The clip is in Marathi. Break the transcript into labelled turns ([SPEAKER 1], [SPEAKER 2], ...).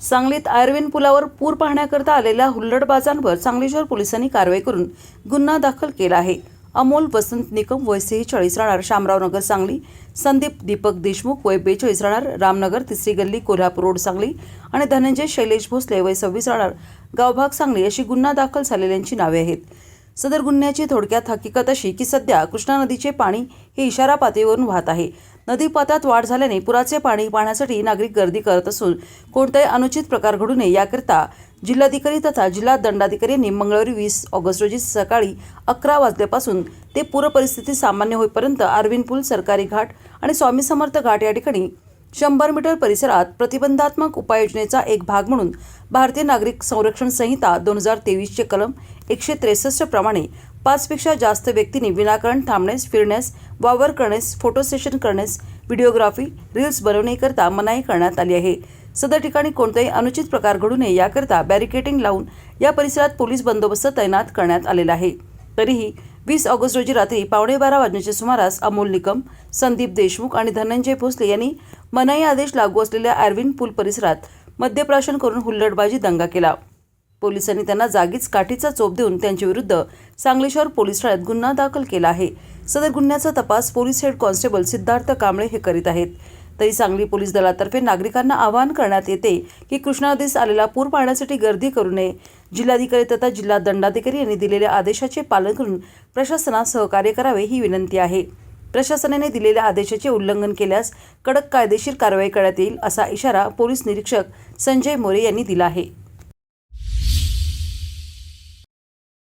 [SPEAKER 1] सांगलीत आयर्विन पुलावर पूर पाहण्याकरता आलेल्या हुल्लडबाजांवर सांगली शहर पोलिसांनी कारवाई करून गुन्हा दाखल केला आहे. अमोल वसंत निकम वय सेहेचाळीस राहणार शामराव नगर सांगली संदीप दीपक देशमुख वय बेचाळीस राहणार रामनगर तिसरी गल्ली कोल्हापूर रोड सांगली आणि धनंजय शैलेश भोसले वय सव्वीस राहणार गावभाग सांगली अशी गुन्हा दाखल झालेल्यांची नावे आहेत. सदर गुन्ह्याची थोडक्यात हकीकत अशी की सध्या कृष्णा नदीचे पाणी हे इशारा पातळीवरून वाहत आहे. नदीपात्रात वाढ झाल्याने पुराचे पाणी पाहण्यासाठी नागरिक गर्दी करत असून कोणताही अनुचित प्रकार घडू नये याकरिता जिल्हाधिकारी तथा जिल्हा दंडाधिकारी यांनी मंगळवारी वीस ऑगस्ट रोजी सकाळी अकरा वाजल्यापासून ते पूरपरिस्थिती सामान्य होईपर्यंत अरविंद पूल सरकारी घाट आणि स्वामी समर्थ घाट या ठिकाणी शंभर मीटर परिसरात प्रतिबंधात्मक उपाययोजनेचा एक भाग म्हणून भारतीय नागरिक संरक्षण संहिता दोन हजार तेवीसचे कलम एकशे त्रेसष्ट प्रमाणे पाचपेक्षा जास्त व्यक्तींनी विनाकारण थांबण्यास फिरण्यास वावर करण्यास फोटो सेशन करण्यास व्हिडिओग्राफी रील्स बनवण्याकरता मनाई करण्यात आली आहे. सदर ठिकाणी कोणताही अनुचित प्रकार घडू नये याकरता बॅरिकेटिंग लावून या परिसरात पोलीस बंदोबस्त तैनात करण्यात आलेला आहे. तरीही वीस ऑगस्ट रोजी रात्री पावणे बारा वाजण्याच्या सुमारास अमोल निकम संदीप देशमुख आणि धनंजय भोसले यांनी मनाई आदेश लागू असलेल्या अरविंद पूल परिसरात मद्यप्राशन करून हुल्लडबाजी दंगा केला. पोलिसांनी त्यांना जागीच काठीचा चोप देऊन त्यांच्याविरुद्ध सांगली शहर पोलीस ठाण्यात गुन्हा दाखल केला आहे. सदर गुन्ह्याचा तपास police head constable Siddharth Kamble हे करीत आहेत. तरी सांगली पोलीस दलातर्फे नागरिकांना आवाहन करण्यात येते की कृष्णा नदीस आलेला पूर पाहण्यासाठी गर्दी करू नये. जिल्हाधिकारी तथा जिल्हा दंडाधिकारी यांनी दिलेल्या आदेशाचे पालन करून प्रशासनास सहकार्य करावे ही विनंती आहे. प्रशासनाने दिलेल्या आदेशाचे उल्लंघन केल्यास कडक कायदेशीर कारवाई करण्यात येईल असा इशारा पोलीस निरीक्षक संजय मोरे यांनी दिला आहे.